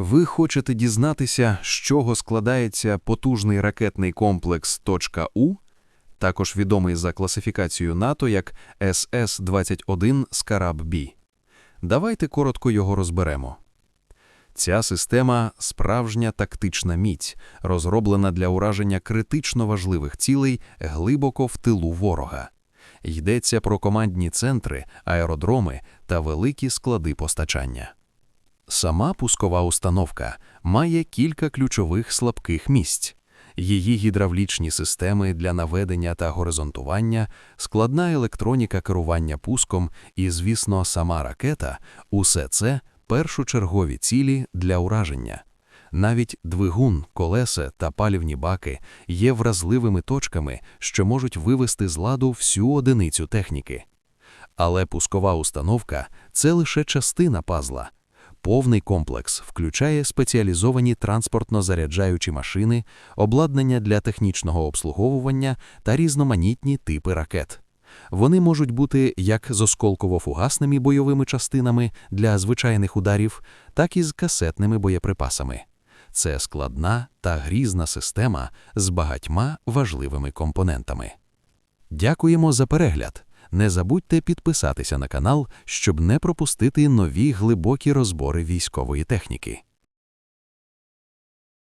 Ви хочете дізнатися, з чого складається потужний ракетний комплекс «Точка У», також відомий за класифікацією НАТО як СС-21 «Скараб-Бі». Давайте коротко його розберемо. Ця система – справжня тактична міць, розроблена для ураження критично важливих цілей глибоко в тилу ворога. Йдеться про командні центри, аеродроми та великі склади постачання. Сама пускова установка має кілька ключових слабких місць. Її гідравлічні системи для наведення та горизонтування, складна електроніка керування пуском і, звісно, сама ракета – усе це першочергові цілі для ураження. Навіть двигун, колеса та палівні баки є вразливими точками, що можуть вивести з ладу всю одиницю техніки. Але пускова установка – це лише частина пазла. Повний комплекс включає спеціалізовані транспортно-заряджаючі машини, обладнання для технічного обслуговування та різноманітні типи ракет. Вони можуть бути як з осколково-фугасними бойовими частинами для звичайних ударів, так і з касетними боєприпасами. Це складна та грізна система з багатьма важливими компонентами. Дякуємо за перегляд! Не забудьте підписатися на канал, щоб не пропустити нові глибокі розбори військової техніки.